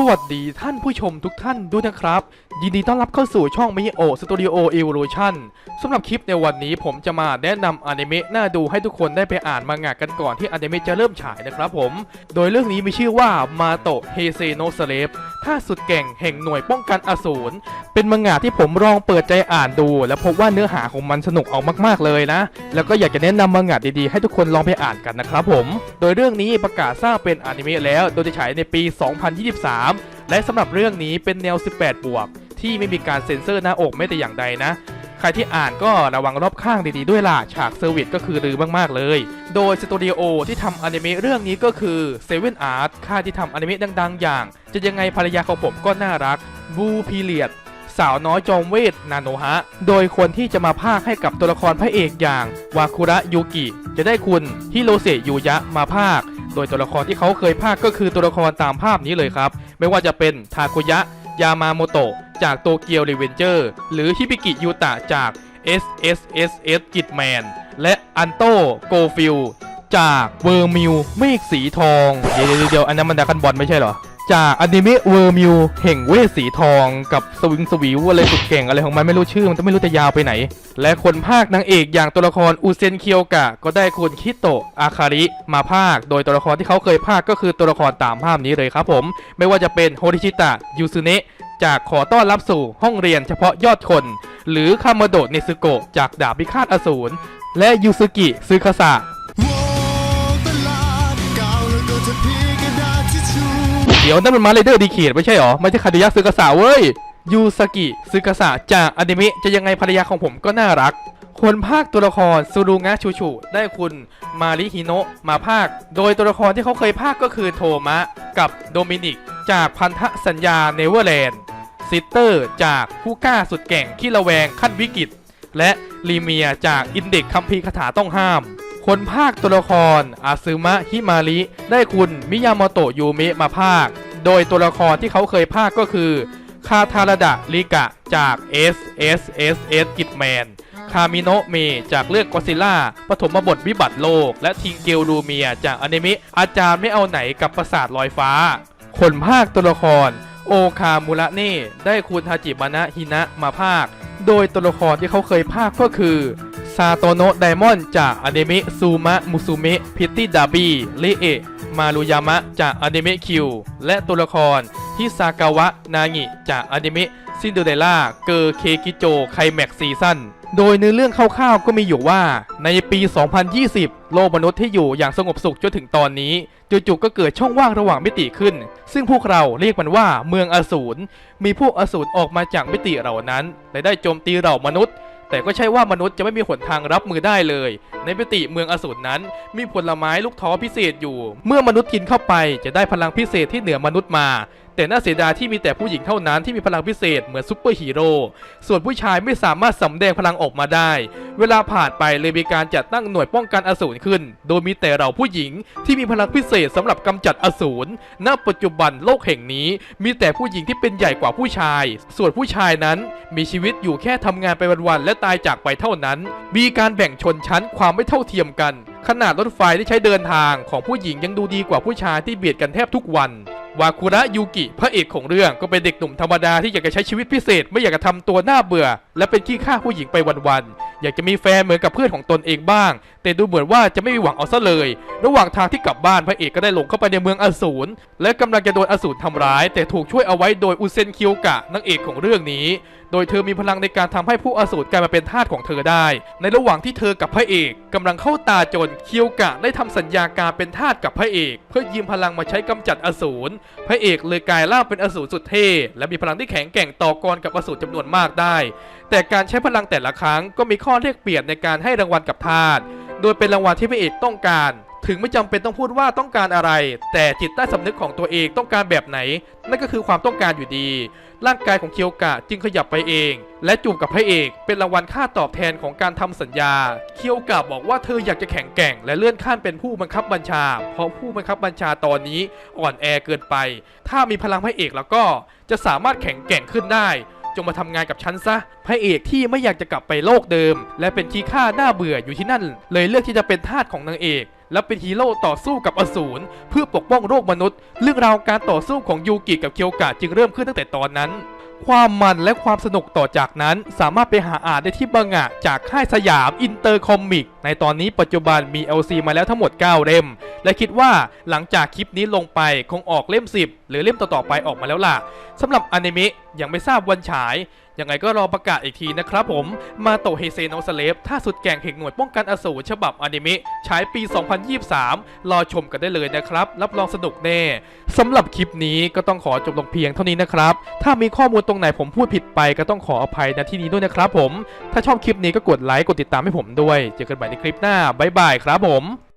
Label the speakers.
Speaker 1: สวัสดีท่านผู้ชมทุกท่านด้วยนะครับ ยินดีต้อนรับเข้าสู่ช่องมิโอสตูดิโอเอว o ลูชันสำหรับคลิปในวันนี้ผมจะมาแนะนำอนิเมะน่าดูให้ทุกคนได้ไปอ่านมังงะกันก่อนที่อนิเมะจะเริ่มฉายนะครับผม โดยเรื่องนี้มีชื่อว่ามาโตเฮเซโนสเลฟท่าสุดเก่งแห่งหน่วยป้องกันอสูรเป็นมังงะที่ผมลองเปิดใจอ่านดู และพบว่าเนื้อหาของมันสนุกออกมากๆเลยนะ แล้วก็อยากจะแนะนำมังงะดีๆให้ทุกคนลองไปอ่านกันนะครับผม โดยเรื่องนี้ประกาศสร้างเป็นอนิเมะแล้วโดยจะฉายในปี 2023 และสำหรับเรื่องนี้เป็นแนว 18 บวก ที่ไม่มีการเซ็นเซอร์หน้าอกแม้แต่อย่างใดนะ ใครที่อ่านก็ระวังรอบข้างดีๆด้วยล่ะ ฉากเซอร์วิสก็คือลือมากๆเลย โดยสตูดิโอที่ทำอนิเมะเรื่องนี้ก็คือเซเว่นอาร์ตค่ายที่ทำอนิเมะดังๆ อย่าง จะยังไงภรรยาของผมก็น่ารักบูพีเลียดสาวน้อยจอมเวทนาโนฮะ โดยคนที่จะมาพากย์ให้กับตัวละครพระเอกอย่าง วาคุระยูกิ จะได้คุณฮิโรเซยูยะมาพากย์โดยตัวละครที่เขาเคยภาคก็คือตัวละครตามภาพนี้เลยครับ ไม่ว่าจะเป็นทาคุยะ ยามาโมโตะจากโตเกียวรีเวนเจอร์ หรือฮิบิกิยูตะจาก S S S S กิตแมนและอันโตโกฟิลจากเวอร์มิวเมฆสีทอง เดี๋ยวเดี๋ยวเดี๋ยวอันนั้นมันดากันบอลไม่ใช่เหรอ จากอนิเมะเวอร์มิวแห่งเวสีทองกับสวิงสวิวอะไรสุดเก่งอะไรของมันไม่รู้ชื่อมันจะไม่รู้จะยาวไปไหน และคนภาคนางเอกอย่างตัวละครอุเซนเคียวกะ ก็ได้คุณคิโตะอาคาริมาภาค โดยตัวละครที่เขาเคยภาคก็คือตัวละครตามภาพนี้เลยครับผม ไม่ว่าจะเป็นโฮริชิตะยูซุเนะจากขอต้อนรับสู่ห้องเรียนเฉพาะยอดคน หรือคามาโดะเนซึโกะจากดาบพิฆาตอสูรและยูซุกิซึคาสะ
Speaker 2: ดี๋
Speaker 1: ยวนั่นมันมาเลเดอร์ดีเขียดไม่ใช่หรอไม่ใช่คาเดยะซึกาสะเว้ยยูสกิซึกาสะจากอนิเมะจะยังไงภรรยาของผมก็น่ารัก คนภาคตัวละครซูรุงะชูชูได้คุณมาริฮิโนะมาภาค โดยตัวละครที่เขาเคยภาคก็คือโทมะ กับโดมินิก จากพันธสัญญาเนเวอร์แลนด์ซิสเตอร์จากผู้กล้าสุดแก่งที่ระแวงขั้นวิกฤต และลีเมียจากอินเด็กคัมภีร์คาถาต้องห้าม คนภาคตัวละครอาซึมะฮิมาริได้คุณมิยามโตะยูเมะมาภาค โดยตัวละครที่เขาเคยภาคก็คือคาทาราดะริกะจาก S S S S กิตแมน คามิโนะเมจากเรื่องกอซิล่าปฐมบทวิบัติโลก และทิงเกลรูเมียจากอนิเมะอาจารย์ไม่เอาไหนกับปราสาทลอยฟ้า คนภาคตัวละคร โอคามุระเน่ได้คุณฮาจิมานะฮินะมาภาค โดยตัวละครที่เขาเคยภาคก็คือ ซาโตโนะไดมอนด์จากอนิเมะซูมะมุซุเมะพิตตี้ดาบีลิเอะมารุยามะจากอนิเมะคิว และตัวละครฮิซากาวะนางิจากอนิเมะซินเดอเรล่าเกอร์เคกิโจไคแม็กซีซั่นโดยเนื้อเรื่องคร่าวๆก็มีอยู่ว่า ในปี 2020 โลกมนุษย์ที่อยู่อย่างสงบสุขจนถึงตอนนี้จู่ๆก็เกิดช่องว่างระหว่างมิติขึ้น ซึ่งพวกเราเรียกมันว่าเมืองอสูรมีพวกอสูรออกมาจากมิติเหล่านั้นและได้โจมตีเรามนุษย์ แต่ก็ใช่ว่ามนุษย์จะไม่มีหนทางรับมือได้เลย ในมิติเมืองอสูรนั้น มีผลไม้ลูกท้อพิเศษอยู่ เมื่อมนุษย์กินเข้าไปจะได้พลังพิเศษที่เหนือมนุษย์มา แต่น่าเสียดายที่มีแต่ผู้หญิงเท่านั้นที่มีพลังพิเศษเหมือนซุปเปอร์ฮีโร่ส่วนผู้ชายไม่สามารถสำแดงพลังออกมาได้ เวลาผ่านไปเลยมีการจัดตั้งหน่วยป้องกันอสูรขึ้น โดยมีแต่เราผู้หญิงที่มีพลังพิเศษสำหรับกำจัดอสูรณปัจจุบันโลกแห่งนี้ มีแต่ผู้หญิงที่เป็นใหญ่กว่าผู้ชาย ส่วนผู้ชายนั้น มีชีวิตอยู่แค่ทำงานไปวันๆและตายจากไปเท่านั้น มีการแบ่งชนชั้นความไม่เท่าเทียมกัน ขนาดรถไฟที่ใช้เดินทางของผู้หญิงยังดูดีกว่าผู้ชายที่เบียดกันแทบทุกวัน วาคุระยูกิพระเอกของเรื่องก็เป็นเด็กหนุ่มธรรมดาที่อยากจะใช้ชีวิตพิเศษ ไม่อยากจะทำตัวน่าเบื่อ และเป็นขี้ข้าผู้หญิงไปวันๆ อยากจะมีแฟนเหมือนกับเพื่อนของตนเองบ้าง แต่ดูเหมือนว่าจะไม่มีหวังเอาซะเลย ระหว่างทางที่กลับบ้านพระเอกก็ได้หลงเข้าไปในเมืองอสูรและกำลังจะโดนอสูรทำร้าย แต่ถูกช่วยเอาไว้โดยอุเซนคิวกะนางเอกของเรื่องนี้ โดยเธอมีพลังในการทำให้ผู้อสูรกลายมาเป็นทาสของเธอได้ ในระหว่างที่เธอกับพระเอกกำลังเข้าตาจนคิวกะได้ทำสัญญาการเป็นทาสกับพระเอก เพื่อยืมพลังมาใช้กำจัดอสูรพระเอกเลยกลายร่างเป็นอสูรสุดเท่และมีพลังที่แข็งแกร่งต่อกรกับอสูรจำนวนมากได้ แต่การใช้พลังแต่ละครั้งก็มีข้อเรียกเปรียบในการให้รางวัลกับทาสโดยเป็นรางวัลที่พระเอกต้องการ ถึงไม่จำเป็นต้องพูดว่าต้องการอะไร แต่จิตใต้สำนึกของตัวเองต้องการแบบไหน นั่นก็คือความต้องการอยู่ดี ร่างกายของเคียวกะจึงขยับไปเอง และจูบกับพระเอกเป็นรางวัลค่าตอบแทนของการทำสัญญา เคียวกะบอกว่าเธออยากจะแข็งแกร่ง และเลื่อนขั้นเป็นผู้บังคับบัญชา เพราะผู้บังคับบัญชาตอนนี้อ่อนแอเกินไป ถ้ามีพลังพระเอกแล้วก็จะสามารถแข็งแกร่งขึ้นได้ จงมาทำงานกับฉันซะ พระเอกที่ไม่อยากจะกลับไปโลกเดิม และเป็นขี้ข้าหน้าเบื่ออยู่ที่นั่น เลยเลือกที่จะเป็นทาสของนางเอก และเป็นฮีโร่ต่อสู้กับอสูรเพื่อปกป้องโลกมนุษย์ เรื่องราวการต่อสู้ของยูกิกับเคียวกะจึงเริ่มขึ้นตั้งแต่ตอนนั้นความมันและความสนุกต่อจากนั้นสามารถไปหาอ่านได้ที่บังะจากค่ายสยามอินเตอร์คอมิก ในตอนนี้ปัจจุบันมี LC มาแล้วทั้งหมด 9 เล่ม และคิดว่าหลังจากคลิปนี้ลงไปคงออกเล่ม 10 หรือเล่มต่อๆไปออกมาแล้วล่ะสำหรับอนิเมะ ยังไม่ทราบวันฉาย ยังไงก็รอประกาศอีกทีนะครับผม มาโตเฮเซโนสเลฟถ้าสุดแก่งแห่งหน่วยป้องกันอสูรฉบับอนิเมะฉายปี 2023 รอชมกันได้เลยนะครับ รับรองสนุกแน่สำหรับคลิปนี้ก็ต้องขอจบลงเพียงเท่านี้นะครับ ถ้ามีข้อมูลตรงไหนผมพูดผิดไปก็ต้องขออภัยณที่นี้ด้วยนะครับผม ถ้าชอบคลิปนี้ก็กดไลค์กดติดตามให้ผมด้วย เจอกันใหม่ในคลิปหน้าบ๊ายบายครับผม